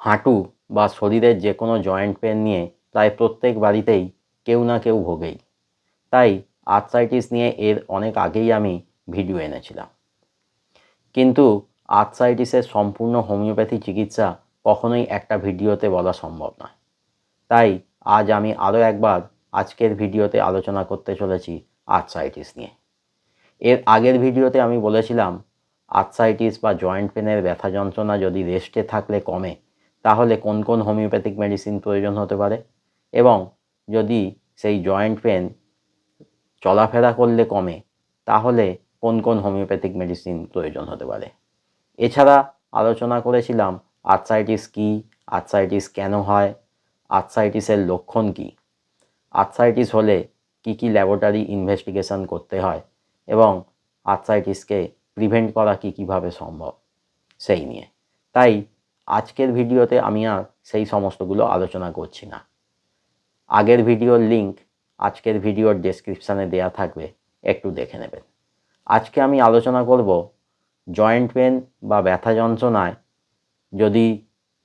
হাঁটু বা শরীরের যে কোনো জয়েন্ট পেন নিয়ে প্রায় প্রত্যেক বাড়িতেই কেউ না কেউ ভোগেই। তাই আর্থ্রাইটিস নিয়ে এর অনেক আগেই আমি ভিডিও এনেছিলাম। কিন্তু আর্থ্রাইটিসের সম্পূর্ণ হোমিওপ্যাথি চিকিৎসা কখনোই একটা ভিডিওতে বলা সম্ভব নয়। তাই আজ আমি আরও একবার আজকের ভিডিওতে আলোচনা করতে চলেছি আর্থ্রাইটিস নিয়ে। এর আগের ভিডিওতে আমি বলেছিলাম, আর্থ্রাইটিস বা জয়েন্ট পেনের ব্যথা যন্ত্রণা যদি রেস্টে থাকলে কমে তাহলে কোন কোন হোমিওপ্যাথিক মেডিসিন প্রয়োজন হতে পারে? এবং যদি সেই জয়েন্ট পেন চলাফেরা করলে কমে, তাহলে কোন কোন হোমিওপ্যাথিক মেডিসিন প্রয়োজন হতে পারে? এছাড়া আলোচনা করেছিলাম আর্থ্রাইটিস কী, আর্থ্রাইটিস কেন হয়, আর্থ্রাইটিসের লক্ষণ কী। আর্থ্রাইটিস হলে কি কি ল্যাবরেটরি ইনভেস্টিগেশন করতে হয় এবং আর্থ্রাইটিসকে প্রিভেন্ট করা কী কীভাবে সম্ভব, সেই নিয়ে। তাই আজকের ভিডিওতে আমি আর সেই সমস্তগুলো আলোচনা করছি না। আগের ভিডিওর লিংক আজকের ভিডিওর ডেসক্রিপশানে দেয়া থাকবে, একটু দেখে নেবেন। আজকে আমি আলোচনা করব জয়েন্ট পেন বা ব্যথা যন্ত্রণায় যদি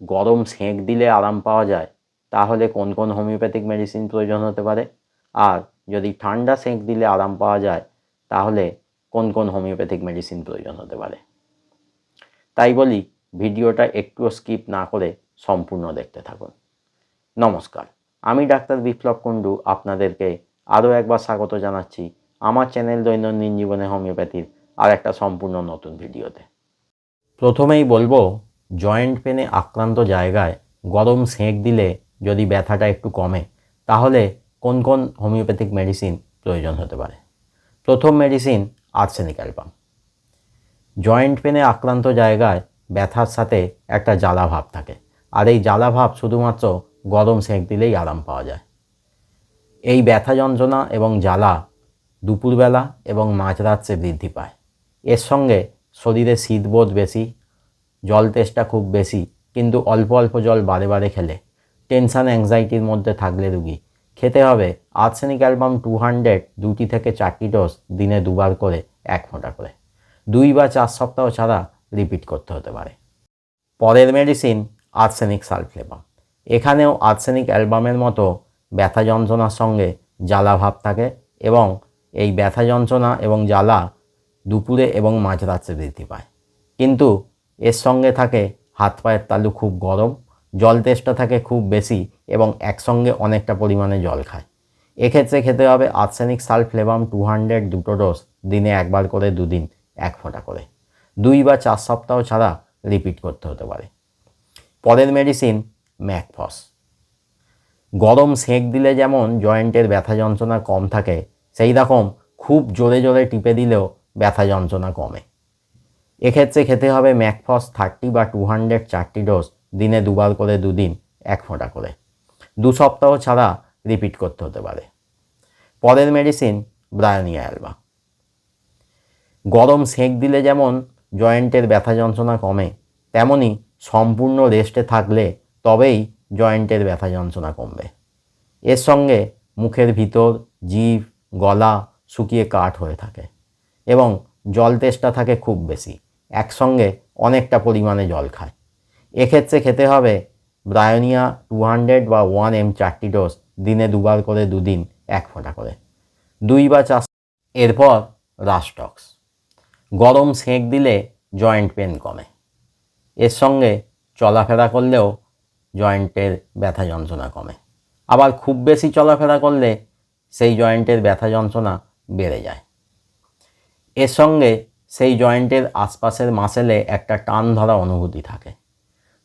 গরম সেঁক দিলে আরাম পাওয়া যায়, তাহলে কোন কোন হোমিওপ্যাথিক মেডিসিন প্রয়োজন হতে পারে? আর যদি ঠান্ডা সেঁক দিলে আরাম পাওয়া যায়, তাহলে কোন কোন হোমিওপ্যাথিক মেডিসিন প্রয়োজন হতে পারে? তাই বলি ভিডিওটা একটুও স্কিপ না করে সম্পূর্ণ দেখতে থাকুন। নমস্কার, আমি ডাক্তার বিপ্লব কুণ্ডু, আপনাদেরকে আরও একবার স্বাগত জানাচ্ছি আমার চ্যানেল দৈনন্দিন জীবনে হোমিওপ্যাথির আর একটা সম্পূর্ণ নতুন ভিডিওতে। প্রথমেই বলব, জয়েন্ট পেনে আক্রান্ত জায়গায় গরম সেঁক দিলে যদি ব্যথাটা একটু কমে, তাহলে কোন কোন হোমিওপ্যাথিক মেডিসিন প্রয়োজন হতে পারে? প্রথম মেডিসিন আর্সেনিক অ্যালবাম। জয়েন্ট পেনে আক্রান্ত জায়গায় ব্যথার সাথে একটা জ্বালা ভাব থাকে। আর এই জ্বালা ভাব শুধুমাত্র গরম সেঁক দিলেই আরাম পাওয়া যায়। এই ব্যথা যন্ত্রণা এবং জ্বালা দুপুরবেলা এবং মাঝরাত্রে বৃদ্ধি পায়। এর সঙ্গে শরীরে শীতবোধ বেশি, জল তেষ্টা খুব বেশি, কিন্তু অল্প অল্প জল বারে বারে খেলে। টেনশান অ্যাংজাইটির মধ্যে থাকলে রুগী। খেতে হবে আর্সেনিক অ্যালবাম টু হান্ড্রেড দুটি থেকে চারটি ডোজ দিনে দুবার করে, এক ফোঁটা করে। দুই বা চার সপ্তাহ ছাড়া রিপিট করতে হতে পারে। পরের মেডিসিন আর্সেনিক সালফ্লেবাম এখানেও আর্সেনিক অ্যালবামের মতো ব্যথা যন্ত্রণার সঙ্গে জ্বালা ভাব থাকে এবং এই ব্যথা যন্ত্রণা এবং জ্বালা দুপুরে এবং মাঝরাত্রে বৃদ্ধি পায়। কিন্তু এর সঙ্গে থাকে হাত পায়ের তালু খুব গরম, জল তেষ্টা থাকে খুব বেশি এবং একসঙ্গে অনেকটা পরিমাণে জল খায়। এক্ষেত্রে খেতে হবে আর্সেনিক সালফ্লেবাম টু হান্ড্রেড দুটো ডোজ দিনে একবার করে দুদিন এক ফোঁটা করে। দুই বা চার সপ্তাহ ছাড়া রিপিট করতে হতে পারে। পরের মেডিসিন ম্যাকফস। গরম সেঁক দিলে যেমন জয়েন্টের ব্যথা যন্ত্রণা কম থাকে, সেই রকম খুব জোরে জোরে টিপে দিলেও ব্যথা যন্ত্রণা কমে। এক্ষেত্রে খেতে হবে ম্যাকফস থার্টি বা টু হান্ড্রেড চারটি ডোজ দিনে দুবার করে দুদিন, এক ফোঁটা করে। দু সপ্তাহ ছাড়া রিপিট করতে হতে পারে। পরের মেডিসিন ব্রায়োনিয়া অ্যালবা। গরম সেঁক দিলে যেমন জয়েন্টের ব্যথা যন্ত্রণা কমে, তেমনি সম্পূর্ণ রেস্টে থাকলে তবেই জয়েন্টের ব্যথা যন্ত্রণা কমবে। এর সঙ্গে মুখের ভিতর জিভ, গলা শুকিয়ে কাঠ হয়ে থাকে এবং জল তেষ্টা থাকে খুব বেশি, একসঙ্গে অনেকটা পরিমাণে জল খায়। এক্ষেত্রে খেতে হবে ব্রায়োনিয়া টু হান্ড্রেড বা ওয়ান এম চারটি ডোজ দিনে দুবার করে দুদিন, এক ফোঁটা করে। দুই বা চার এরপর রাস্টক্স। গরম সেঁক দিলে জয়েন্ট পেন কমে। এর সঙ্গে চলাফেরা করলেও জয়েন্টের ব্যথা যন্ত্রণা কমে। আবার খুব বেশি চলাফেরা করলে সেই জয়েন্টের ব্যথা যন্ত্রণা বেড়ে যায়। এর সঙ্গে সেই জয়েন্টের আশপাশের মাসেলে একটা টান ধরা অনুভূতি থাকে।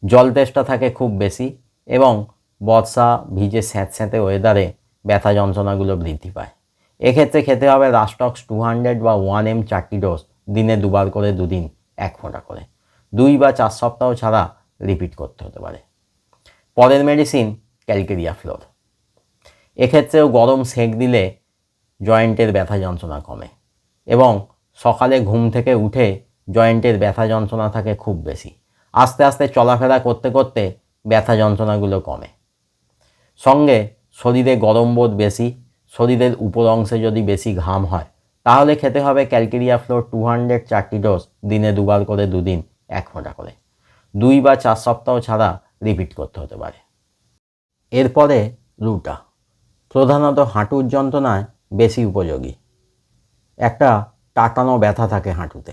জল তেষ্টা থাকে খুব বেশি এবং বর্ষা ভিজে স্যাঁতস্যাঁতে ওয়েদারে ব্যথা যন্ত্রণাগুলো বৃদ্ধি পায়। এক্ষেত্রে খেতে হবে রাস্টক্স টু হান্ড্রেড বা ওয়ান এম চারটি ডোজ দিনে দুবার করে, দুদিন এক ফোঁটা করে। দুই বা চার সপ্তাহ ছাড়া রিপিট করতে হতে পারে। পরের মেডিসিন ক্যালকেরিয়া ফ্লোর এক্ষেত্রেও গরম সেঁক দিলে জয়েন্টের ব্যথা যন্ত্রণা কমে এবং সকালে ঘুম থেকে উঠে জয়েন্টের ব্যথা যন্ত্রণা থাকে খুব বেশি। আস্তে আস্তে চলাফেরা করতে করতে ব্যথা যন্ত্রণাগুলো কমে। সঙ্গে শরীরে গরম বোধ বেশি, শরীরের উপর অংশে যদি বেশি ঘাম হয় তাহলে খেতে হবে ক্যালকেরিয়া ফ্লোর টু হান্ড্রেড চারটি ডোজ দিনে দুবার করে দুদিন, এক ফোঁটা করে। দুই বা চার সপ্তাহ ছাড়া রিপিট করতে হতে পারে। এরপরে রুটা। প্রধানত হাঁটুর যন্ত্রণায় বেশি উপযোগী। একটা টাটানো ব্যথা থাকে হাঁটুতে।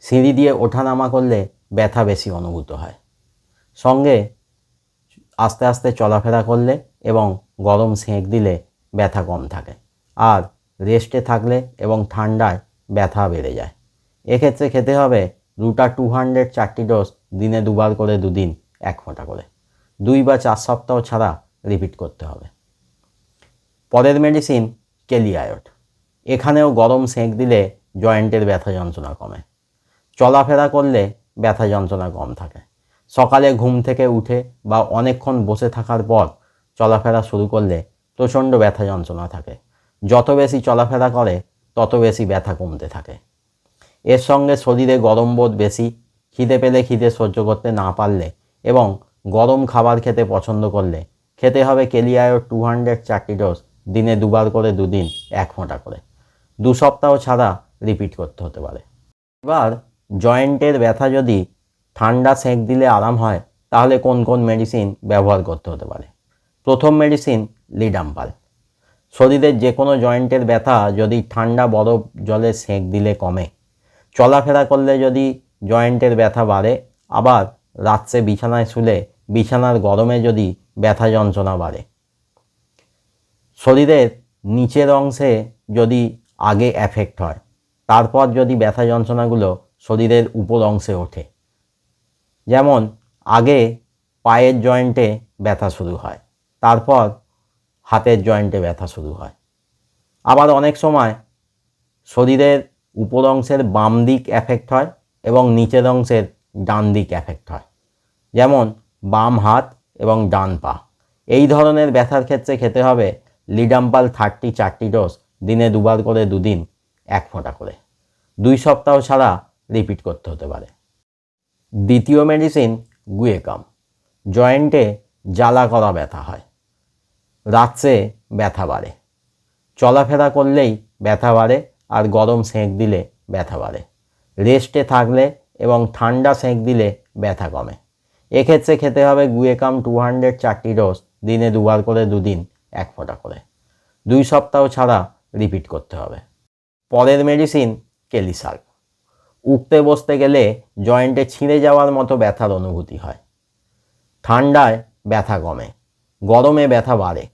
সিঁড়ি দিয়ে ওঠানামা করলে ব্যথা বেশি অনুভূত হয়। সঙ্গে আস্তে আস্তে চলাফেরা করলে এবং গরম সেঁক দিলে ব্যথা কম থাকে। আর রেস্টে থাকলে এবং ঠান্ডায় ব্যথা বেড়ে যায়। এক্ষেত্রে খেতে হবে রুটা টু হান্ড্রেড চারটি ডোজ দিনে দুবার করে দুদিন, এক ফোঁটা করে। দুই বা চার সপ্তাহ ছাড়া রিপিট করতে হবে। পরের মেডিসিন কেলিয়ায়ট এখানেও গরম সেঁক দিলে জয়েন্টের ব্যথা যন্ত্রণা কমে। চলাফেরা করলে ব্যথা যন্ত্রণা কম থাকে। সকালে ঘুম থেকে উঠে বা অনেকক্ষণ বসে থাকার পর চলাফেরা শুরু করলে প্রচণ্ড ব্যথা যন্ত্রণা থাকে। যত বেশি চলাফেরা করে, তত বেশি ব্যথা কমতে থাকে। এর সঙ্গে শরীরে গরম বোধ বেশি, খিদে পেলে খিদে সহ্য করতে না পারলে এবং গরম খাবার খেতে পছন্দ করলে, খেতে হবে কেলিয়ায়ো টু হান্ড্রেড চারটি ডোজ, দিনে দুবার করে দুদিন, এক ফোঁটা করে। দু সপ্তাহ ছাড়া রিপিট করতে হতে পারে। এবার জয়েন্টের ব্যথা যদি ঠান্ডা সেঁক দিলে আরাম হয়, তাহলে কোন কোন মেডিসিন ব্যবহার করতে হতে পারে? প্রথম মেডিসিন লিডাম্পাল শরীরের যে কোনো জয়েন্টের ব্যথা যদি ঠান্ডা বরফ জলে সেঁক দিলে কমে। চলাফেরা করলে যদি জয়েন্টের ব্যথা বাড়ে, আবার রাত্রে বিছানায় শুলে বিছানার গরমে যদি ব্যথা যন্ত্রণা বাড়ে। শরীরের নিচের অংশে যদি আগে এফেক্ট হয়, তারপর যদি ব্যথা যন্ত্রণাগুলো শরীরের উপর অংশে ওঠে। যেমন, আগে পায়ের জয়েন্টে ব্যথা শুরু হয়, তারপর হাতের জয়েন্টে ব্যথা শুরু হয়। আবার অনেক সময় শরীরের উপর অংশের বাম দিক এফেক্ট হয় এবং নিচের অংশের ডান দিক এফেক্ট হয়। যেমন বাম হাত এবং ডান পা। এই ধরনের ব্যথার ক্ষেত্রে খেতে হবে লিডাম্পাল থার্টি চারটি ডোজ দিনে দুবার করে দুদিন এক ফোঁটা করে। দুই সপ্তাহ ছাড়া রিপিট করতে হতে পারে। দ্বিতীয় মেডিসিন গুয়েকাম। জয়েন্টে জ্বালা করা ব্যথা হয়। রাত্রে ব্যথা বাড়ে। চলাফেরা করলেই ব্যথা বাড়ে আর গরম সেঁক দিলে ব্যথা বাড়ে। রেস্টে থাকলে এবং ঠান্ডা সেঁক দিলে ব্যথা কমে। এক্ষেত্রে খেতে হবে গুয়েকাম টু হান্ড্রেড চারটি ডোজ দিনে দুবার করে দুদিন এক ফোঁটা করে। দুই সপ্তাহ ছাড়া রিপিট করতে হবে। পরের মেডিসিন কেলিসাল্প উঠতে বসতে গেলে জয়েন্টে ছিঁড়ে যাওয়ার মতো ব্যথার অনুভূতি হয়। ঠান্ডায় ব্যথা কমে। গরমে ব্যথা বাড়ে।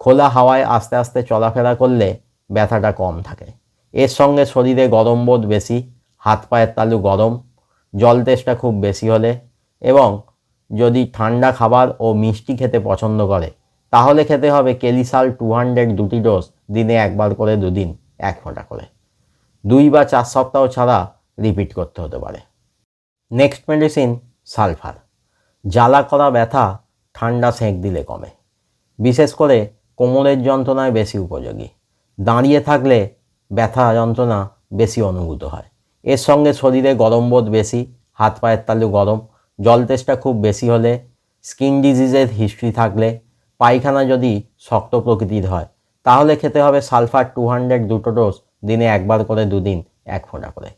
খোলা হাওয়ায় আস্তে আস্তে চলাফেরা করলে ব্যথাটা কম থাকে। এর সঙ্গে শরীরে গরম বোধ বেশি, হাত পায়ের তালু গরম, জল তেষ্টা খুব বেশি হলে এবং যদি ঠান্ডা খাবার ও মিষ্টি খেতে পছন্দ করে, তাহলে খেতে হবে কেলিসাল টু হান্ড্রেড দুটি ডোজ দিনে একবার করে দুদিন, এক ফোঁটা করে। দুই বা চার সপ্তাহ ছাড়া রিপিট করতে হতে পারে। Next medicine sulphur. জ্বালা করা ব্যথা ঠান্ডা সেঁক দিলে কমে। বিশেষ করে কোমরের যন্ত্রণায় বেশি উপযোগী। দাঁড়িয়ে থাকলে ব্যথা যন্ত্রণা বেশি অনুভূত হয়। এর সঙ্গে শরীরে গরম বোধ বেশি, হাত পায়ের তালু গরম, জল তেষ্টা খুব বেশি হলে স্কিন ডিজিজের হিস্ট্রি থাকলে, পায়খানা যদি শক্ত প্রকৃতির হয়, তাহলে খেতে হবে সালফার টু হান্ড্রেড দুটো ডোজ দিনে একবার করে দুদিন, এক ফোঁটা করে।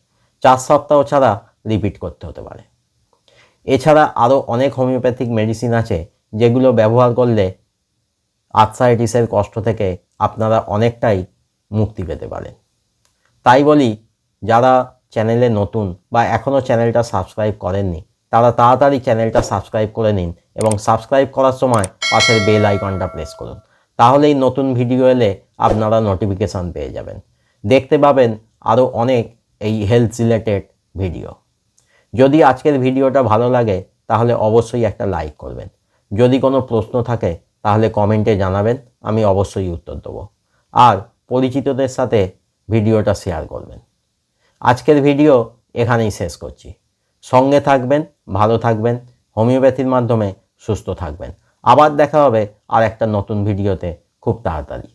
চার সপ্তাহ ছাড়া রিপিট করতে হতে পারে। এছাড়া আরও অনেক হোমিওপ্যাথিক মেডিসিন আছে যেগুলো ব্যবহার করলে আর্থ্রাইটিসের কষ্ট থেকে আপনারা অনেকটাই মুক্তি পেতে পারেন। তাই বলি, যারা চ্যানেলে নতুন বা এখনও চ্যানেলটা সাবস্ক্রাইব করেননি, তারা তাড়াতাড়ি চ্যানেলটা সাবস্ক্রাইব করে নিন এবং সাবস্ক্রাইব করার সময় পাশের বেল আইকনটা প্রেস করুন। তাহলেই নতুন ভিডিও এলে আপনারা নোটিফিকেশান পেয়ে যাবেন। দেখতে পাবেন আরও অনেক এই হেলথ রিলেটেড ভিডিও যদি আজকের ভিডিওটা ভালো লাগে, তাহলে অবশ্যই একটা লাইক করবেন। যদি কোনো প্রশ্ন থাকে, তাহলে কমেন্টে জানাবেন, আমি অবশ্যই উত্তর দেবো। আর পরিচিতদের সাথে ভিডিওটা শেয়ার করবেন। আজকের ভিডিও এখানেই শেষ করছি। সঙ্গে থাকবেন, ভালো থাকবেন, হোমিওপ্যাথির মাধ্যমে সুস্থ থাকবেন। আবার দেখা হবে আর একটা নতুন ভিডিওতে খুব তাড়াতাড়ি।